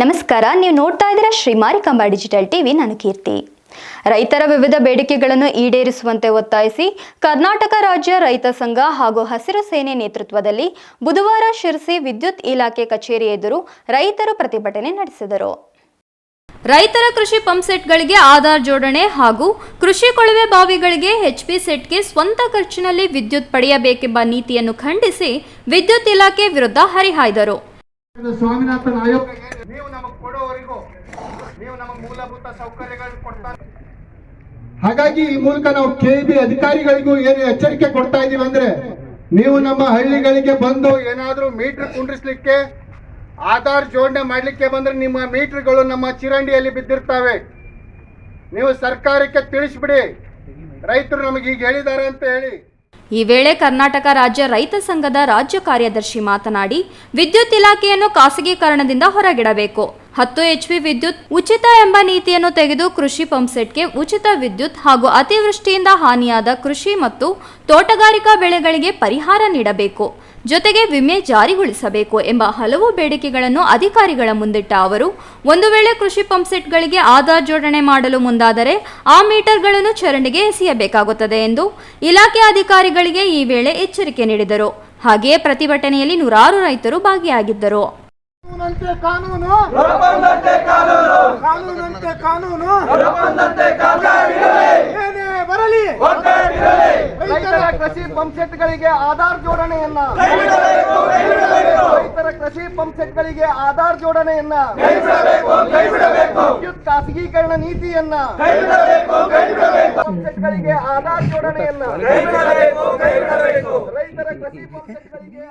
ನಮಸ್ಕಾರ, ನೀವು ನೋಡ್ತಾ ಇದ್ದೀರಾ ಶ್ರೀ ಮಾರಿಕಾಂಬಾ ಡಿಜಿಟಲ್ ಟಿವಿ, ನಾನು ಕೀರ್ತಿ. ರೈತರ ವಿವಿಧ ಬೇಡಿಕೆಗಳನ್ನು ಈಡೇರಿಸುವಂತೆ ಒತ್ತಾಯಿಸಿ ಕರ್ನಾಟಕ ರಾಜ್ಯ ರೈತ ಸಂಘ ಹಾಗೂ ಹಸಿರು ಸೇನೆ ನೇತೃತ್ವದಲ್ಲಿ ಬುಧವಾರ ಶಿರಸಿ ವಿದ್ಯುತ್ ಇಲಾಖೆ ಕಚೇರಿ ಎದುರು ರೈತರು ಪ್ರತಿಭಟನೆ ನಡೆಸಿದರು. ರೈತರ ಕೃಷಿ ಪಂಪ್ ಸೆಟ್ಗಳಿಗೆ ಆಧಾರ್ ಜೋಡಣೆ ಹಾಗೂ ಕೃಷಿ ಕೊಳವೆ ಬಾವಿಗಳಿಗೆ ಎಚ್ಪಿ ಸೆಟ್ಗೆ ಸ್ವಂತ ಖರ್ಚಿನಲ್ಲಿ ವಿದ್ಯುತ್ ಪಡೆಯಬೇಕೆಂಬ ನೀತಿಯನ್ನು ಖಂಡಿಸಿ ವಿದ್ಯುತ್ ಇಲಾಖೆ ವಿರುದ್ಧ ಹರಿಹಾಯ್ದರು. ಸ್ವಾಮಿನಾಥನ್ ಆಯೋಗ ನೀವು ನಮಗೆ ಕೊಡೋವರೆಗೂ ನೀವು ನಮಗೆ ಮೂಲಭೂತ ಸೌಕರ್ಯಗಳನ್ನು ಕೊಡ್ತಾರೆ ಹಾಗಾಗಿ ಈ ಮೂಲಕ ನಾವು ಕೆ ಬಿ ಅಧಿಕಾರಿಗಳಿಗೂ ಏನು ಎಚ್ಚರಿಕೆ ಕೊಡ್ತಾ ಇದೀವಿ ಅಂದ್ರೆ ನೀವು ನಮ್ಮ ಹಳ್ಳಿಗಳಿಗೆ ಬಂದು ಏನಾದ್ರೂ ಮೀಟರ್ ಕುಂಡ್ರಿಸ್ಲಿಕ್ಕೆ ಆಧಾರ್ ಜೋಡಣೆ ಮಾಡಲಿಕ್ಕೆ ಬಂದ್ರೆ ನಿಮ್ಮ ಮೀಟರ್ಗಳು ನಮ್ಮ ಚಿರಂಡಿಯಲ್ಲಿ ಬಿದ್ದಿರ್ತವೆ. ನೀವು ಸರ್ಕಾರಕ್ಕೆ ತಿಳಿಸ್ಬಿಡಿ. ರೈತರು ನಮಗೆ ಈಗ ಹೇಳಿದ್ದಾರೆ ಅಂತ ಹೇಳಿ. ಈ ವೇಳೆ ಕರ್ನಾಟಕ ರಾಜ್ಯ ರೈತ ಸಂಘದ ರಾಜ್ಯ ಕಾರ್ಯದರ್ಶಿ ಮಾತನಾಡಿ ವಿದ್ಯುತ್ ಇಲಾಖೆಯನ್ನು ಖಾಸಗೀಕರಣದಿಂದ ಹೊರಗಿಡಬೇಕು. ಹತ್ತು ಎಚ್ ಪಿ ವಿದ್ಯುತ್ ಉಚಿತ ಎಂಬ ನೀತಿಯನ್ನು ತೆಗೆದು ಕೃಷಿ ಪಂಪ್ಸೆಟ್ಗೆ ಉಚಿತ ವಿದ್ಯುತ್ ಹಾಗೂ ಅತಿವೃಷ್ಟಿಯಿಂದ ಹಾನಿಯಾದ ಕೃಷಿ ಮತ್ತು ತೋಟಗಾರಿಕಾ ಬೆಳೆಗಳಿಗೆ ಪರಿಹಾರ ನೀಡಬೇಕು. ಜೊತೆಗೆ ವಿಮೆ ಜಾರಿಗೊಳಿಸಬೇಕು ಎಂಬ ಹಲವು ಬೇಡಿಕೆಗಳನ್ನು ಅಧಿಕಾರಿಗಳ ಮುಂದಿಟ್ಟ ಅವರು, ಒಂದು ವೇಳೆ ಕೃಷಿ ಪಂಪ್ಸೆಟ್ಗಳಿಗೆ ಆಧಾರ್ ಜೋಡಣೆ ಮಾಡಲು ಮುಂದಾದರೆ ಆ ಮೀಟರ್ಗಳನ್ನು ಚರಂಡಿಗೆ ಎಸೆಯಬೇಕಾಗುತ್ತದೆ ಎಂದು ಇಲಾಖೆ ಅಧಿಕಾರಿಗಳಿಗೆ ಈ ವೇಳೆ ಎಚ್ಚರಿಕೆ ನೀಡಿದರು. ಹಾಗೆಯೇ ಪ್ರತಿಭಟನೆಯಲ್ಲಿ ನೂರಾರು ರೈತರು ಭಾಗಿಯಾಗಿದ್ದರು. ಕಾನೂನಂತೆ ಕಾನೂನು. ಕಾನೂನಂತೆ ಕಾನೂನು. ಏನೇ ಬರಲಿ. ರೈತರ ಕೃಷಿ ಪಂಪ್ಸೆಟ್ಗಳಿಗೆ ಆಧಾರ್ ಜೋಡಣೆಯನ್ನ. ರೈತರ ಕೃಷಿ ಪಂಪ್ಸೆಟ್ಗಳಿಗೆ ಆಧಾರ್ ಜೋಡಣೆಯನ್ನ. ವಿದ್ಯುತ್ ಖಾಸಗೀಕರಣ ನೀತಿಯನ್ನ. ಪಂಪ್ಸೆಟ್ಗಳಿಗೆ ಆಧಾರ್ ಜೋಡಣೆಯನ್ನ. ರೈತರ ಕೃಷಿ ಪಂಪ್ಸೆಟ್ಗಳಿಗೆ